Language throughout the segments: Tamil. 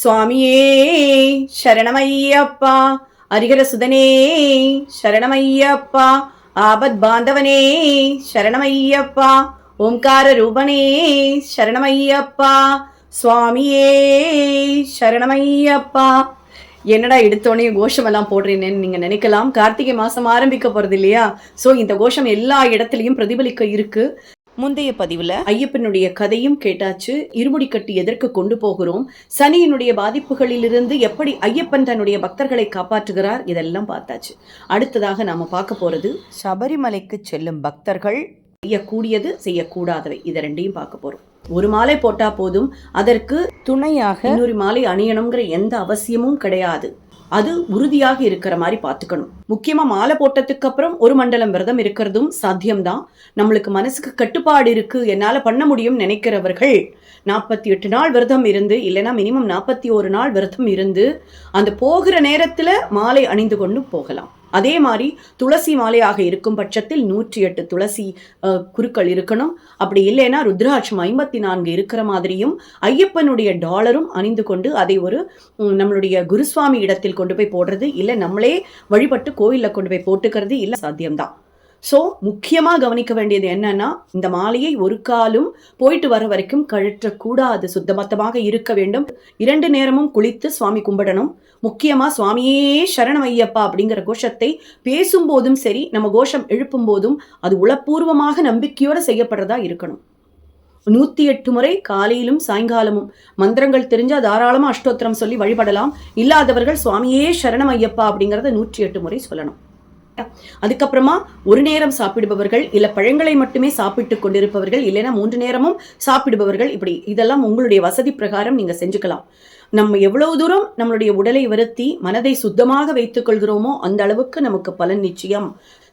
சுவாமியே சரணமையப்பா அரிகர சுதனே சரணமையப்பா ஆபத் பாந்தவனே சரணமையப்பா ஓம்கார ரூபனே சரணமையப்பா சுவாமியே சரணமையப்பா என்னடா எடுத்தோடனே கோஷமெல்லாம் போடுறேன்னு நீங்க நினைக்கலாம். கார்த்திகை மாசம் ஆரம்பிக்க போறது இல்லையா? சோ இந்த கோஷம் எல்லா இடத்துலையும் பிரதிபலிக்க இருக்கு. முந்தைய பதிவுல ஐயப்பனுடைய கதையும் கேட்டாச்சு. இருமுடி கட்டி எதற்கு கொண்டு போகிறோம்? சனியினுடைய பாதிப்புகளிலிருந்து எப்படி ஐயப்பன் தன்னுடைய பக்தர்களை காப்பாற்றுகிறார்? இதெல்லாம் பார்த்தாச்சு. அடுத்ததாக நாம பார்க்க போறது சபரிமலைக்கு செல்லும் பக்தர்கள் செய்யக்கூடியது செய்யக்கூடாதவை. இதை ரெண்டையும் பார்க்க போறோம். ஒரு மாலை போட்டா போதும். அதற்கு துணையாக இன்னொரு மாலை அணியணுங்கிற எந்த அவசியமும் கிடையாது. அது உறுதியாக இருக்கிற மாதிரி பார்த்துக்கணும். முக்கியமா மாலை போட்டதுக்கு அப்புறம் ஒரு மண்டலம் விரதம் இருக்கிறதும் சாத்தியம்தான். நம்மளுக்கு மனசுக்கு கட்டுப்பாடு இருக்கு என்னால பண்ண முடியும் நினைக்கிறவர்கள் நாற்பத்தி எட்டு நாள் விரதம் இருந்து இல்லைன்னா மினிமம் நாற்பத்தி ஒரு நாள் விரதம் இருந்து அந்த போகிற நேரத்துல மாலை அணிந்து கொண்டு போகலாம். அதே மாதிரி துளசி மாலையாக இருக்கும் பட்சத்தில் நூற்றி எட்டு துளசி அஹ், குருக்கள் இருக்கணும். அப்படி இல்லைன்னா ருத்ராட்சம் ஐம்பத்தி நான்கு இருக்கிற மாதிரியும் ஐயப்பனுடைய டாலரும் அணிந்து கொண்டு அதை ஒரு நம்மளுடைய குருசுவாமி இடத்தில் கொண்டு போய் போடுறது இல்லை நம்மளே வழிபட்டு கோயிலில் கொண்டு போய் போட்டுக்கிறது இல்லை சாத்தியம்தான். ஸோ முக்கியமாக கவனிக்க வேண்டியது என்னன்னா இந்த மாலையை ஒரு காலும் போயிட்டு வர வரைக்கும் கழற்றக்கூடாது. சுத்தமத்தமாக இருக்க வேண்டும். இரண்டு நேரமும் குளித்து சுவாமி கும்பிடணும். முக்கியமாக சுவாமியே சரணம் ஐயப்பா அப்படிங்கிற கோஷத்தை பேசும்போதும் சரி நம்ம கோஷம் எழுப்பும் போதும் அது உளப்பூர்வமாக நம்பிக்கையோடு செய்யப்படுறதா இருக்கணும். நூத்தி எட்டு முறை காலையிலும் சாயங்காலமும் மந்திரங்கள் தெரிஞ்சா தாராளமா அஷ்டோத்திரம் சொல்லி வழிபடலாம். இல்லாதவர்கள் சுவாமியே சரணம் ஐயப்பா அப்படிங்கறத நூற்றி எட்டு முறை சொல்லணும். அதுக்கப்புறமா ஒரு நேரம் சாப்பிடுபவர்கள் இல்ல பழங்களை மட்டுமே சாப்பிட்டு கொண்டிருப்பவர்கள் இல்லைன்னா மூன்று நேரமும் சாப்பிடுபவர்கள் இப்படி இதெல்லாம் உங்களுடைய வசதி பிரகாரம் நீங்க செஞ்சுக்கலாம். நம்ம எவ்வளவு தூரம் நம்மளுடைய உடலை வருத்தி மனதை சுத்தமாக வைத்துக் கொள்கிறோமோ அந்த அளவுக்கு நமக்கு பலன் நிச்சயம்.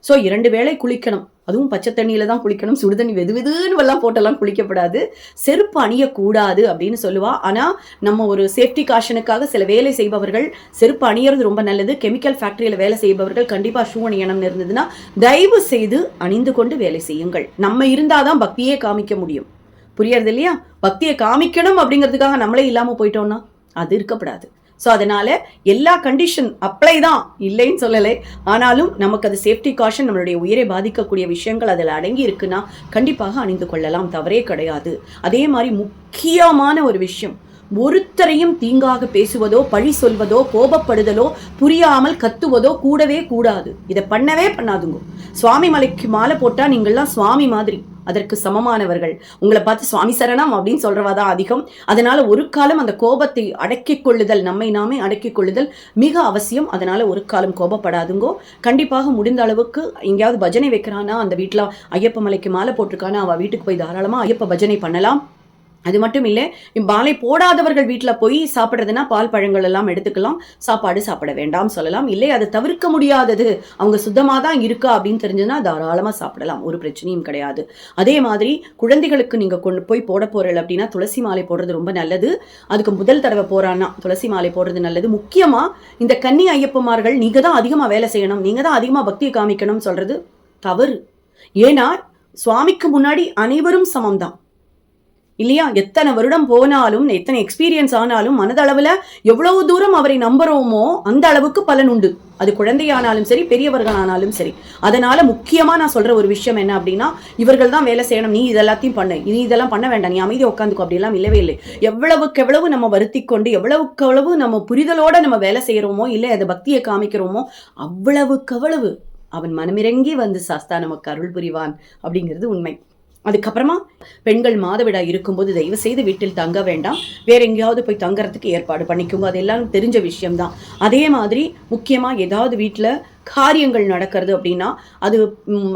ஸோ இரண்டு வேளை குளிக்கணும். அதுவும் பச்சை தண்ணியில் தான் குளிக்கணும். சுடுதண்ணி வெது வெதுன்னு எல்லாம் போட்டெல்லாம் குளிக்கப்படாது. செருப்பு அணியக்கூடாது அப்படின்னு சொல்லுவா. ஆனால் நம்ம ஒரு சேஃப்டி காஷனுக்காக சில வேலை செய்பவர்கள் செருப்பு அணியறது ரொம்ப நல்லது. கெமிக்கல் ஃபேக்ட்ரியில் வேலை செய்பவர்கள் கண்டிப்பாக ஷூ அணியணும்னு இருந்ததுன்னா தயவு செய்து அணிந்து கொண்டு வேலை செய்யுங்கள். நம்ம இருந்தால் தான் பக்தியே காமிக்க முடியும். புரியறது இல்லையா? பக்தியை காமிக்கணும் அப்படிங்கிறதுக்காக நம்மளே இல்லாமல் போயிட்டோம்னா அது இருக்கப்படாது. ஸோ அதனால எல்லா கண்டிஷன் அப்ளை தான் இல்லைன்னு சொல்லலை. ஆனாலும் நமக்கு அது சேஃப்டி காஷன் நம்மளுடைய உயிரை பாதிக்கக்கூடிய விஷயங்கள் அதில் அடங்கி இருக்குன்னா கண்டிப்பாக அணிந்து கொள்ளலாம். தவறே கிடையாது. அதே மாதிரி முக்கியமான ஒரு விஷயம் ஒருத்தரையும் தீங்காக பேசுவதோ பழி சொல்வதோ கோபப்படுதலோ புரியாமல் கத்துவதோ கூடவே கூடாது. இதை பண்ணவே பண்ணாதுங்க. சுவாமி மலைக்கு மாலை போட்டா நீங்கள்லாம் சுவாமி மாதிரி. அதற்கு சமமானவர்கள். உங்களை பார்த்து சுவாமி சரணம் அப்படின்னு சொல்றவா தான் அதிகம். அதனால ஒரு காலம் அந்த கோபத்தை அடக்கிக் கொள்ளுதல் நம்மை நாமே அடக்கிக் கொள்ளுதல் மிக அவசியம். அதனால ஒரு காலம் கோபப்படாதுங்கோ. கண்டிப்பாக முடிந்த அளவுக்கு எங்கேயாவது பஜனை வைக்கிறானா? அந்த வீட்டில் ஐயப்ப மலைக்கு மாலை போட்டிருக்கானா? அவ வீட்டுக்கு போய் தாராளமாக ஐயப்ப பஜனை பண்ணலாம். அது மட்டும் இல்லை பாலை போடாதவர்கள் வீட்டில் போய் சாப்பிட்றதுனா பால் பழங்கள் எல்லாம் எடுத்துக்கலாம் சாப்பாடு சாப்பிட வேண்டாம் சொல்லலாம். இல்லை அதை தவிர்க்க முடியாதது. அவங்க சுத்தமாக தான் இருக்கா அப்படின்னு தெரிஞ்சதுன்னா தாராளமாக சாப்பிடலாம். ஒரு பிரச்சனையும் கிடையாது. அதே மாதிரி குழந்தைகளுக்கு நீங்கள் கொண்டு போய் போட போறீங்க அப்படின்னா துளசி மாலை போடுறது ரொம்ப நல்லது. அதுக்கு முதல் தடவை போகிறான்னா துளசி மாலை போடுறது நல்லது. முக்கியமாக இந்த கன்னி ஐயப்பமார்கள் நீங்கள் தான் அதிகமாக வேலை செய்யணும் நீங்கள் தான் அதிகமாக பக்தியை காமிக்கணும்னு சொல்கிறது தவறு. ஏன்னா சுவாமிக்கு முன்னாடி அனைவரும் சமம்தான். இல்லையா? எத்தனை வருடம் போனாலும் எத்தனை எக்ஸ்பீரியன்ஸ் ஆனாலும் மனதளவில் எவ்வளவு தூரம் அவரை நம்புறோமோ அந்த அளவுக்கு பலன் உண்டு. அது குழந்தையானாலும் சரி பெரியவர்கள் ஆனாலும் சரி. அதனால முக்கியமா நான் சொல்ற ஒரு விஷயம் என்ன அப்படின்னா இவர்கள் தான் வேலை செய்யணும் நீ இதெல்லாத்தையும் பண்ணு. நீ இதெல்லாம் பண்ண வேண்டாம் நீ அமைதியை உட்காந்துக்கோ அப்படிலாம் இல்லவே இல்லை. எவ்வளவுக்கு எவ்வளவு நம்ம வருத்தி கொண்டு எவ்வளவுக்கு எவ்வளவு நம்ம புரிதலோட நம்ம வேலை செய்யறோமோ இல்லை அதை பக்தியை காமிக்கிறோமோ அவ்வளவுக்கு அவ்வளவு அவன் மனமிறங்கி வந்து சாஸ்தா நமக்கு அருள் புரிவான் அப்படிங்கிறது உண்மை. அதுக்கப்புறமா பெண்கள் மாதவிடாய் இருக்கும்போது தயவு செய்து வீட்டில் தங்க வேண்டாம். வேற எங்கேயாவது போய் தங்குறதுக்கு ஏற்பாடு பண்ணிக்கோங்க. அது எல்லாம் தெரிஞ்ச விஷயம்தான். அதே மாதிரி முக்கியமாக ஏதாவது வீட்டில் காரியங்கள் நடக்கிறது அப்படின்னா அது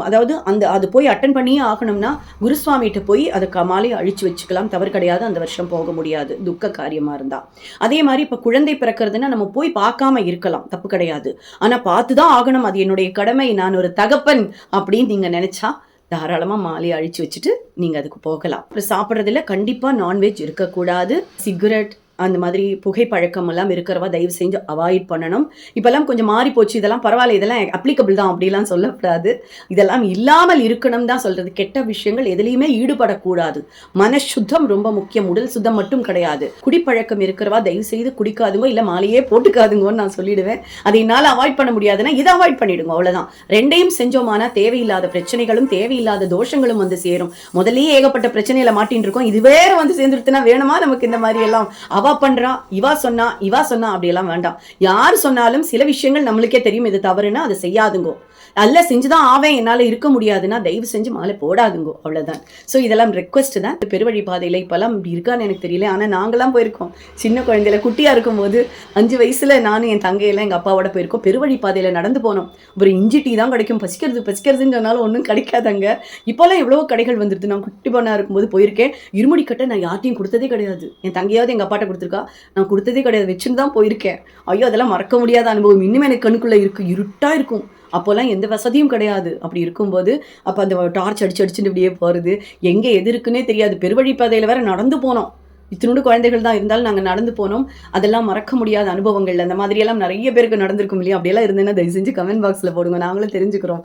அதாவது அந்த அது போய் அட்டன் பண்ணியே ஆகணும்னா குருசுவாமிகிட்ட போய் அதை கமாலை அழிச்சு வச்சுக்கலாம். தவறு கிடையாது. அந்த வருஷம் போக முடியாது. துக்க காரியமாக இருந்தால் அதே மாதிரி இப்போ குழந்தை பிறக்கிறதுனா நம்ம போய் பார்க்காம இருக்கலாம். தப்பு கிடையாது. ஆனால் பார்த்து தான் ஆகணும். அது என்னுடைய கடமை. நான் ஒரு தகப்பன் அப்படின்னு நீங்கள் நினச்சா தாராளமாக மாலையை அழிச்சு வச்சுட்டு நீங்கள் அதுக்கு போகலாம். அப்புறம் சாப்பிட்றதுல கண்டிப்பாக நான்வெஜ் இருக்கக்கூடாது. சிகரெட் அந்த மாதிரி புகைப்பழக்கம் எல்லாம் இருக்கிறவா தயவு செஞ்சு அவாய்ட் பண்ணணும். இப்பெல்லாம் கொஞ்சம் மாறி போச்சு இதெல்லாம் பரவாயில்ல இதெல்லாம் அப்ளிகபிள் தான் அப்படிலாம் சொல்லக்கூடாது. இதெல்லாம் இல்லாமல் இருக்கணும் தான் சொல்றது. கெட்ட விஷயங்கள் எதுலேயுமே ஈடுபடக்கூடாது. மனசுத்தம் ரொம்ப முக்கியம். உடல் சுத்தம் மட்டும் கிடையாது. குடிப்பழக்கம் இருக்கிறவா தயவு செய்து குடிக்காதுங்க இல்லை மாலையே போட்டுக்காதுங்கன்னு நான் சொல்லிடுவேன். அதை என்னால் அவாய்ட் பண்ண முடியாதுன்னா இதை அவாய்ட் பண்ணிடுங்க அவ்வளவுதான். ரெண்டையும் செஞ்சோமானா தேவையில்லாத பிரச்சனைகளும் தேவையில்லாத தோஷங்களும் வந்து சேரும். முதல்லயே ஏகப்பட்ட பிரச்சனையில மாட்டின்னு இருக்கோம். இது வேற வந்து சேர்ந்துருத்துனா வேணுமா நமக்கு இந்த மாதிரி எல்லாம்? அவ பண்றா இவா சொன்னா இவா சொன்னா அப்படியெல்லாம் வேண்டாம். யார் சொன்னாலும் சில விஷயங்கள் நம்மளுக்கே தெரியும் இது தவறுன்னா அதை செய்யாதுங்கோ. அல்ல செஞ்சுதான் ஆவேன் என்னால இருக்க முடியாதுன்னா தயவு செஞ்சு மாலை போடாதுங்கோ அவ்வளவுதான். ஸோ இதெல்லாம் ரெக்வஸ்ட் தான். பெருவழி பாதையில இப்போல்லாம் இப்படி இருக்கான்னு எனக்கு தெரியல. ஆனா நாங்களாம் போயிருக்கோம். சின்ன குழந்தையில குட்டியா இருக்கும்போது அஞ்சு வயசுல நானும் என் தங்கையெல்லாம் எங்க அப்பாவோட போயிருக்கோம். பெருவழி பாதையில நடந்து போனோம். ஒரு இஞ்சி டீ தான் கிடைக்கும். பசிக்கிறது பசிக்கிறதுன்னு சொன்னாலும் ஒன்றும் கிடைக்காதாங்க. இப்போல்லாம் எவ்வளோ கடைகள் வந்துருது. நான் குட்டி பொண்ணாக இருக்கும்போது போயிருக்கேன். இருமுடி கட்டை நான் யார்ட்டையும் கொடுத்ததே கிடையாது. என் தங்கையாவது எங்க அப்பாட்ட கொடுத்துருக்கா? நான் கொடுத்ததே கிடையாது. வச்சுன்னு தான் போயிருக்கேன். ஐயோ அதெல்லாம் மறக்க முடியாத அனுபவம். இன்னும் எனக்கு கண்ணுக்குள்ளே இருக்கு. இருட்டா இருக்கும். அப்போல்லாம் எந்த வசதியும் கிடையாது. அப்படி இருக்கும்போது அப்போ அந்த டார்ச் அடிச்சு அடிச்சுட்டு இப்படியே போகிறது எங்கே எது இருக்குன்னே தெரியாது. பெருவழிப்பாதையில் வேற நடந்து போனோம். இத்தினோடு குழந்தைகள் தான் இருந்தாலும் நாங்கள் நடந்து போனோம். அதெல்லாம் மறக்க முடியாத அனுபவங்கள். அந்த மாதிரியெல்லாம் நிறைய பேருக்கு நடந்திருக்கும் இல்லையா? அப்படியெல்லாம் இருந்தேன்னா தயவு செஞ்சு கமெண்ட் பாக்ஸில் போடுங்க. நாங்களும் தெரிஞ்சுக்கிறோம்.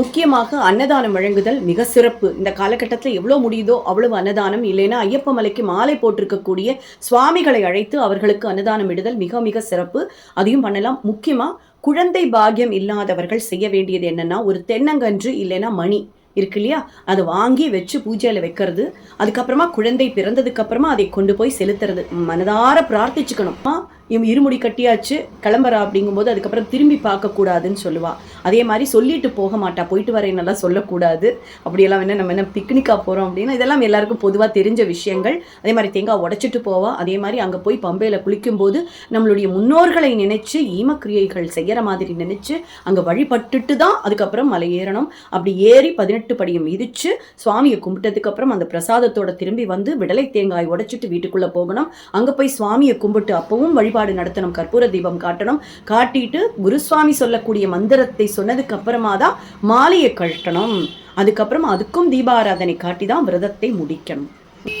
முக்கியமாக அன்னதானம் வழங்குதல் மிக சிறப்பு. இந்த காலகட்டத்தில் எவ்வளோ முடியுதோ அவ்வளவு அன்னதானம். இல்லைன்னா ஐயப்ப மலைக்கு மாலை போட்டிருக்கக்கூடிய சுவாமிகளை அழைத்து அவர்களுக்கு அன்னதானம் இடுதல் மிக மிக சிறப்பு. அதையும் பண்ணலாம். முக்கியமாக குழந்தை பாக்கியம் இல்லாதவர்கள் செய்ய வேண்டியது என்னன்னா ஒரு தென்னங்கன்று இல்லைன்னா மணி. இருக்கு இல்லையா? அதை வாங்கி வச்சு பூஜையில் வைக்கிறது அதுக்கப்புறமா குழந்தை பிறந்ததுக்கு அப்புறமா அதை கொண்டு போய் செலுத்துறது. மனதார பிரார்த்திச்சுக்கணும். இவன் இருமுடி கட்டியாச்சு கிளம்புறா அப்படிங்கும்போது அதுக்கப்புறம் திரும்பி பார்க்கக்கூடாதுன்னு சொல்லுவாள் அதே மாதிரி சொல்லிட்டு போக மாட்டா. போயிட்டு வரேன்னெல்லாம் சொல்லக்கூடாது. அப்படியெல்லாம் என்ன நம்ம என்ன பிக்னிக்காக போகிறோம் அப்படின்னா இதெல்லாம் எல்லாருக்கும் பொதுவாக தெரிஞ்ச விஷயங்கள். அதே மாதிரி தேங்காய் உடைச்சிட்டு போவா. அதே மாதிரி அங்கே போய் பம்பையில் குளிக்கும்போது நம்மளுடைய முன்னோர்களை நினைச்சு ஈமக்கிரியைகள் செய்கிற மாதிரி நினைச்சு அங்கே வழிபட்டுட்டு தான் அதுக்கப்புறம் மலை ஏறணும். அப்படி ஏறி பதினெட்டு படியும் மிதிச்சு சுவாமியை கும்பிட்டதுக்கு அப்புறம் அந்த பிரசாதத்தோட திரும்பி வந்து விடலை தேங்காய் உடைச்சிட்டு வீட்டுக்குள்ளே போகணும். அங்கே போய் சுவாமியை கும்பிட்டு அப்பவும் வழிபாடு வழிபாடு நடத்தணும் கற்பூர தீபம் காட்டணும். காட்டிட்டு குருசுவாமி சொல்லக்கூடிய மந்திரத்தை சொன்னதுக்கு அப்புறமா தான் மாலையை கழட்டணும். அதுக்கப்புறம் அதுக்கும் தீபாராதனை காட்டி தான் விரதத்தை முடிக்கணும்.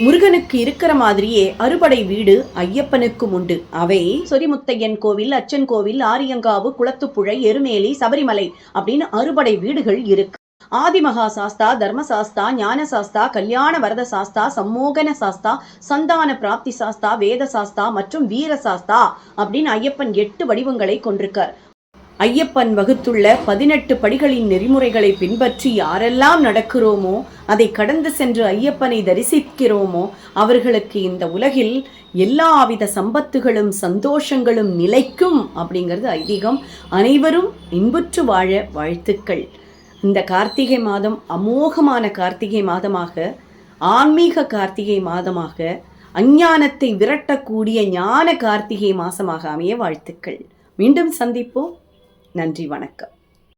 முருகனுக்கு இருக்கிற மாதிரியே அறுபடை வீடு ஐயப்பனுக்கும் உண்டு. அவை சொரிமுத்தையன் கோவில் அச்சன் கோவில் ஆரியங்காவு குளத்துப்புழை எருமேலி சபரிமலை அப்படின்னு அறுபடை வீடுகள் இருக்கு. ஆதிமகா சாஸ்தா தர்மசாஸ்தா ஞான சாஸ்தா கல்யாண வரத சாஸ்தா சம்மோகன சாஸ்தா சந்தான பிராப்தி சாஸ்தா வேத சாஸ்தா மற்றும் வீர சாஸ்தா அப்படின்னு ஐயப்பன் எட்டு வடிவங்களை கொண்டிருக்கார். ஐயப்பன் வகுத்துள்ள பதினெட்டு படிகளின் நெறிமுறைகளை பின்பற்றி யாரெல்லாம் நடக்கிறோமோ அதை கடந்து சென்று ஐயப்பனை தரிசிக்கிறோமோ அவர்களுக்கு இந்த உலகில் எல்லாவித சம்பத்துகளும் சந்தோஷங்களும் நிலைக்கும் அப்படிங்கிறது ஐதீகம். அனைவரும் இன்புற்று வாழ வாழ்த்துக்கள். இந்த கார்த்திகை மாதம் அமோகமான கார்த்திகை மாதமாக ஆன்மீக கார்த்திகை மாதமாக அஞ்ஞானத்தை விரட்டக்கூடிய ஞான கார்த்திகை மாசமாக அமைய வாழ்த்துக்கள். மீண்டும் சந்திப்போம். நன்றி வணக்கம்.